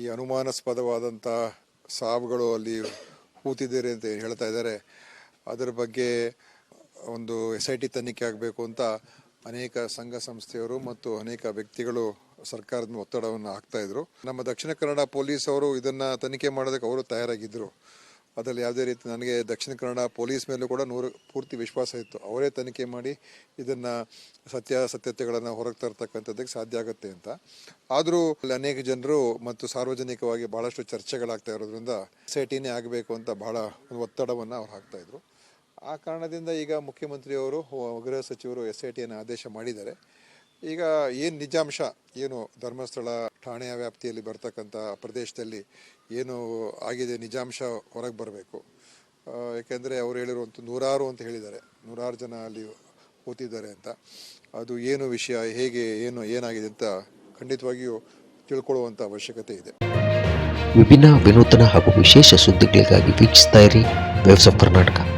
ಈ ಅನುಮಾನಾಸ್ಪದವಾದಂಥ ಸಾವುಗಳು ಅಲ್ಲಿ ಹೂತಿದ್ದೀರಿ ಅಂತ ಹೇಳ್ತಾ ಇದ್ದಾರೆ. ಅದರ ಬಗ್ಗೆ ಒಂದು ಎಸ್ ಐ ಟಿ ತನಿಖೆ ಆಗಬೇಕು ಅಂತ ಅನೇಕ ಸಂಘ ಸಂಸ್ಥೆಯವರು ಮತ್ತು ಅನೇಕ ವ್ಯಕ್ತಿಗಳು ಸರ್ಕಾರದ ಒತ್ತಡವನ್ನು ಹಾಕ್ತಾ ಇದ್ರು. ನಮ್ಮ ದಕ್ಷಿಣ ಕನ್ನಡ ಪೊಲೀಸ್ ಅವರು ಇದನ್ನ ತನಿಖೆ ಮಾಡೋದಕ್ಕೆ ಅವರು ತಯಾರಾಗಿದ್ದರು ಅದರಲ್ಲಿ ಯಾವುದೇ ರೀತಿ ನನಗೆ ದಕ್ಷಿಣ ಕನ್ನಡ ಪೊಲೀಸ್ ಮೇಲೂ ಕೂಡ ನೂರು ಪೂರ್ತಿ ವಿಶ್ವಾಸ ಇತ್ತು. ಅವರೇ ತನಿಖೆ ಮಾಡಿ ಇದನ್ನ ಸತ್ಯಾಸತ್ಯತೆಗಳನ್ನು ಹೊರಗೆ ತರ್ತಕ್ಕಂಥದ್ದಕ್ಕೆ ಸಾಧ್ಯ ಆಗುತ್ತೆ ಅಂತ. ಆದರೂ ಅಲ್ಲಿ ಅನೇಕ ಜನರು ಮತ್ತು ಸಾರ್ವಜನಿಕವಾಗಿ ಭಾಳಷ್ಟು ಚರ್ಚೆಗಳಾಗ್ತಾ ಇರೋದ್ರಿಂದ ಎಸ್ ಐ ಟಿನೇ ಆಗಬೇಕು ಅಂತ ಬಹಳ ಒಂದು ಒತ್ತಡವನ್ನು ಅವ್ರು ಹಾಕ್ತಾಯಿದ್ರು ಆ ಕಾರಣದಿಂದ ಈಗ ಮುಖ್ಯಮಂತ್ರಿಯವರು, ಗೃಹ ಸಚಿವರು ಎಸ್ ಐ ಟಿಯನ್ನು ಆದೇಶ ಮಾಡಿದ್ದಾರೆ. ಈಗ ಏನು ನಿಜಾಂಶ, ಏನು ಧರ್ಮಸ್ಥಳ ಠಾಣೆಯ ವ್ಯಾಪ್ತಿಯಲ್ಲಿ ಬರ್ತಕ್ಕಂಥ ಪ್ರದೇಶದಲ್ಲಿ ಏನು ಆಗಿದೆ ನಿಜಾಂಶ ಹೊರಗೆ ಬರಬೇಕು. ಏಕೆಂದರೆ ಅವರು ಹೇಳಿರುವಂಥ ನೂರಾರು ಅಂತ ಹೇಳಿದ್ದಾರೆ. ನೂರಾರು ಜನ ಅಲ್ಲಿ ಕೂತಿದ್ದಾರೆ ಅಂತ. ಅದು ಏನು ವಿಷಯ, ಹೇಗೆ, ಏನು, ಏನಾಗಿದೆ ಅಂತ ಖಂಡಿತವಾಗಿಯೂ ತಿಳ್ಕೊಳ್ಳುವಂಥ ಅವಶ್ಯಕತೆ ಇದೆ. ವಿಭಿನ್ನ ವಿನೂತನ ಹಾಗೂ ವಿಶೇಷ ಸುದ್ದಿಗಳಿಗಾಗಿ ವೀಕ್ಷಿಸ್ತಾ ಇರಿ. ವೇವ್ಸ್ ಕರ್ನಾಟಕ.